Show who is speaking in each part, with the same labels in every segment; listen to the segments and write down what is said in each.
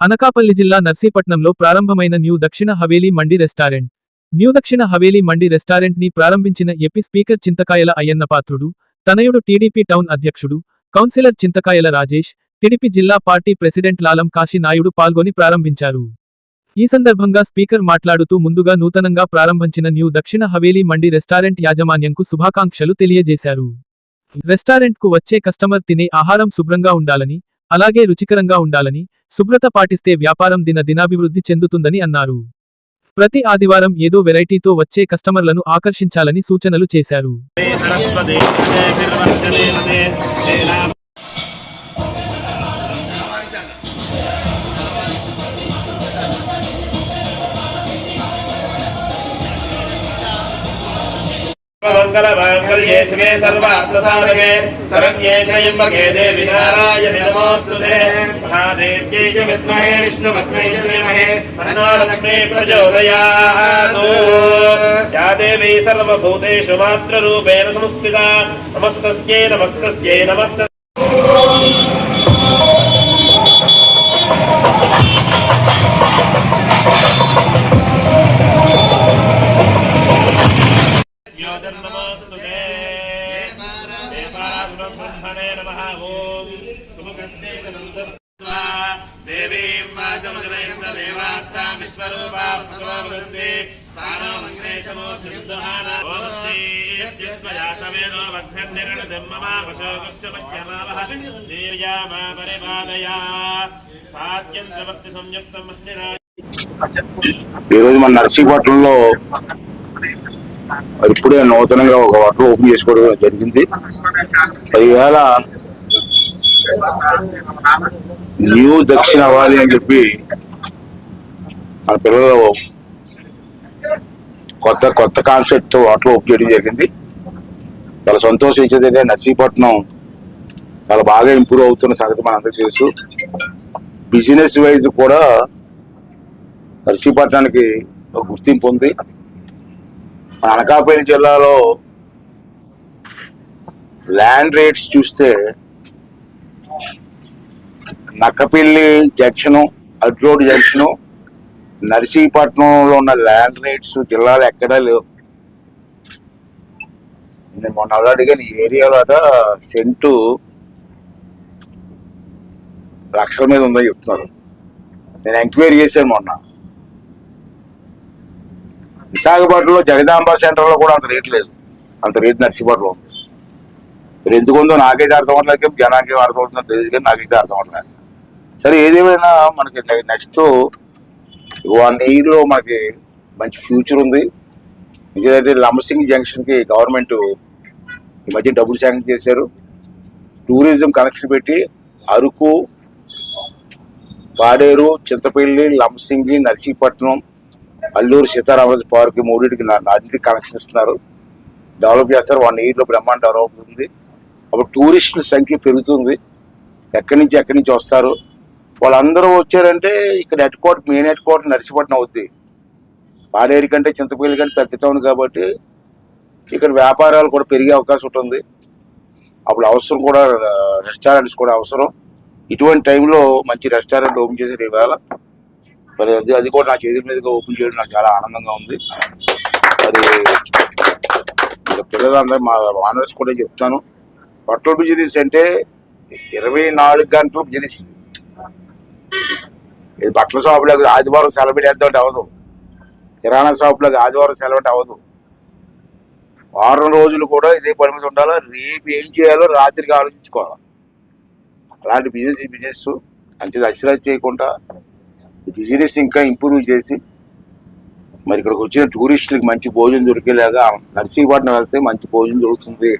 Speaker 1: అనకాపల్లి జిల్లా నర్సీపట్నంలో ప్రారంభమైన న్యూ దక్షిణ హవేలీ మండి రెస్టారెంట్. న్యూ దక్షిణ హవేలీ మండి రెస్టారెంట్ని ప్రారంభించిన ఎపి స్పీకర్ చింతకాయల అయ్యన్న పాత్రుడు తనయుడు టీడీపీ టౌన్ అధ్యక్షుడు కౌన్సిలర్ చింతకాయల రాజేష్ టీడీపీ జిల్లా పార్టీ ప్రెసిడెంట్ లాలం కాశీ నాయుడు పాల్గొని ప్రారంభించారు. ఈ సందర్భంగా స్పీకర్ మాట్లాడుతూ ముందుగా నూతనంగా ప్రారంభించిన న్యూ దక్షిణ హవేలీ మండి రెస్టారెంట్ యాజమాన్యంకు శుభాకాంక్షలు తెలియజేశారు. రెస్టారెంట్కు వచ్చే కస్టమర్ తినే ఆహారం శుభ్రంగా ఉండాలని అలాగే రుచికరంగా ఉండాలని శుభ్రత పాటిస్తే వ్యాపారం దిన దినాభివృద్ధి చెందుతుందని అన్నారు. ప్రతి ఆదివారం ఏదో వెరైటీతో వచ్చే కస్టమర్లను ఆకర్షించాలని సూచనలు చేశారు.
Speaker 2: సరస్వతి శివే సర్వార్థసాధకే. శరణ్యే త్రయంబకే దేవి నారాయణి నమోస్తుతే. మహాదేవ్యై చ విద్మహే విష్ణుపత్నై చ ధీమహి. తన్నో లక్ష్మీ ప్రచోదయాత్. యా దేవీ సర్వభూతేషు మాత్రరూపేణ సంస్థితా నమస్తస్యై నమస్తస్యై నమస్త జ్యోతిర్నమోస్తుతే దేవాగ్రబ్రహ్మణే నమః ఓం సుముఖస్తే నందస్వా దేవీం వాచమజనైం దేవాస్తాం విశ్వరూపా సర్వో వదంతి స్థానో మంగ్రేశమో త్రిదహానా ఓస్తి యస్మయాతవేదో వగ్ధన్నిరణదమ్మమావశోకశ్చమధ్యమావహ వీర్యామా పరిపాదయా సాత్యంత్రవర్తి సంయుక్తం అస్మిరా
Speaker 3: ఈరోజు మన నర్సీపట్నంలో మరి ఇప్పుడే నూతనంగా ఒక హోటల్ ఓపెన్ చేసుకోవడం జరిగింది. ఈవేళ న్యూ దక్షిణ అవ్వాలి అని చెప్పి మన పిల్లలు కొత్త కొత్త కాన్సెప్ట్ హోటల్ ఓపెన్ చేయడం జరిగింది. చాలా సంతోషించేది నర్సీపట్నం చాలా బాగా ఇంప్రూవ్ అవుతున్న సంగతి మనందరికీ తెలుసు. బిజినెస్ వైజ్ కూడా నర్సీపట్నానికి ఒక గుర్తింపు ఉంది. మన అనకాపల్లి జిల్లాలో ల్యాండ్ రేట్స్ చూస్తే నక్కపిల్లి జంక్షను అడ్రోడ్ జంక్షను నర్సీపట్నంలో ఉన్న ల్యాండ్ రేట్స్ జిల్లాలో ఎక్కడా లేవు. నేను మొన్న అడిగా ఈ ఏరియాలో అట సెంటు లక్షల మీద ఉందని చెప్తున్నారు. నేను ఎంక్వైరీ చేశాను మొన్న. విశాఖపట్నంలో జగదాంబ సెంటర్లో కూడా అంత రేట్ లేదు. అంత రేటు నర్సీపట్నంలో ఉంది. మరి ఎందుకు ఉందో నాకైతే అర్థం అవ్వట్లేదు జనానికి అర్థం అవుతుందో తెలియదు కానీ నాకైతే అర్థం అవ్వట్లేదు సరే ఏదేమైనా మనకి నెక్స్ట్ వన్ ఇయర్లో మనకి మంచి ఫ్యూచర్ ఉంది. ఎందుకంటే లంబసింగ్ జంక్షన్కి గవర్నమెంట్ ఈ మధ్య డబ్బులు శాంక్షన్ చేశారు. టూరిజం కనెక్షన్ పెట్టి అరకు పాడేరు చింతపల్లి లంబసింగి నర్సీపట్నం అల్లూరు సీతారామరాజు పార్క్ మూడింటికి నా- నాటికి కనెక్షన్ ఇస్తున్నారు. డెవలప్ చేస్తారు. వన్ ఇయర్లో బ్రహ్మాండ డెవలప్ అవుతుంది. అప్పుడు టూరిస్టుల సంఖ్య పెరుగుతుంది. ఎక్కడి నుంచి ఎక్కడి నుంచి వస్తారు? వాళ్ళందరూ వచ్చారంటే ఇక్కడ head quarter main head quarter Narsipatnam అవుద్ది. పాడేరు కంటే చింతపల్లి కంటే పెద్ద టౌన్ కాబట్టి ఇక్కడ వ్యాపారాలు కూడా పెరిగే అవకాశం ఉంటుంది. అప్పుడు అవసరం కూడా రెస్టారెంట్స్ కూడా అవసరం. ఇటువంటి టైంలో మంచి రెస్టారెంట్ ఓపెన్ చేసేది ఇవాళ. మరి అది అది కూడా నా చేతుల మీదుగా ఓపెన్ చేయడం నాకు చాలా ఆనందంగా ఉంది. మరి పిల్లలందరూ మా ఆనర్స్ కూడా చెప్తాను. బట్టల బిజినెస్ అంటే ఇరవై నాలుగు గంటలు బిజినెస్ ఇది. బట్టల షాపులకు ఆదివారం సెలబ్రేట్ వేద్దామంటే అవ్వదు. కిరాణా షాపులకు ఆదివారం సెలబ్రేట్ అవ్వదు. వారం రోజులు కూడా ఇదే పని మీద రేపు ఏం చేయాలో రాత్రికి ఆలోచించుకోవాలి. అలాంటి బిజినెస్ బిజినెస్. మంచిది అశ్రాజ్ చేయకుండా బిజినెస్ ఇంకా ఇంప్రూవ్ చేసి మరి ఇక్కడికి వచ్చిన టూరిస్టులకు మంచి భోజనం దొరికేలాగా నర్సీపట్నం వెళ్తే మంచి భోజనం దొరుకుతుంది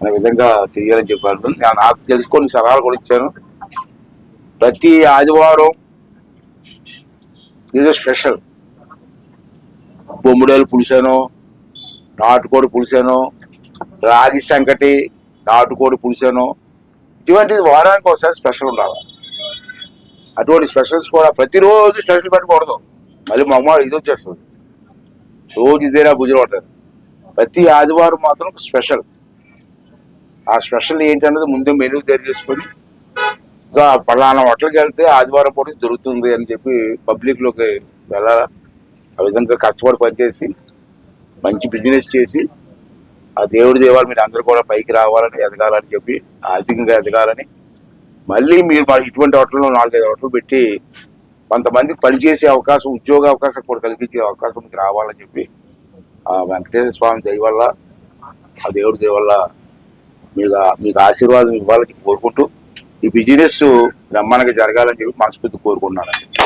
Speaker 3: అనే విధంగా చేయాలని చెప్పారు. నేను నాకు తెలుసుకొని సలహాలు కూడా ఇచ్చాను. ప్రతి ఆదివారం ఏదో స్పెషల్. బొమ్మిడేలు పులిసాను నాటుకోడి పులిసాను రాగి సంకటి నాటుకోడి పులిసాను ఇటువంటిది వారానికి ఒకసారి స్పెషల్ ఉండాలి. అటువంటి స్పెషల్స్ కూడా ప్రతిరోజు స్పెషల్ పెట్టకూడదు. మళ్ళీ మా అమ్మ ఇది వచ్చేస్తుంది. రోజు ఇదేనా భుజం ఉంటుంది ప్రతి ఆదివారం మాత్రం స్పెషల్ ఆ స్పెషల్ ఏంటన్నది ముందే మెనూ తయారు చేసుకొని పలానా హోటల్కి వెళ్తే ఆదివారం పూట దొరుకుతుంది అని చెప్పి పబ్లిక్లోకి వెళ్ళాలా? ఆ విధంగా కష్టపడి పనిచేసి మంచి బిజినెస్ చేసి ఆ దేవుడి దేవాలు మీరు అందరూ కూడా పైకి రావాలని ఎదగాలని చెప్పి ఆర్థికంగా ఎదగాలని మళ్ళీ మీరు ఇటువంటి హోటల్లో నాలుగైదు హోటల్ పెట్టి కొంతమందికి పనిచేసే అవకాశం ఉద్యోగ అవకాశం కూడా కల్పించే అవకాశం మీకు రావాలని చెప్పి ఆ వెంకటేశ్వర స్వామి దయ వల్ల ఆ దేవుడి దయ వల్ల మీకు మీకు ఆశీర్వాదం ఇవ్వాలని కోరుకుంటూ ఈ బిజినెస్ బ్రహ్మాండంగా జరగాలని చెప్పి మనస్ఫూర్తి కోరుకుంటున్నాను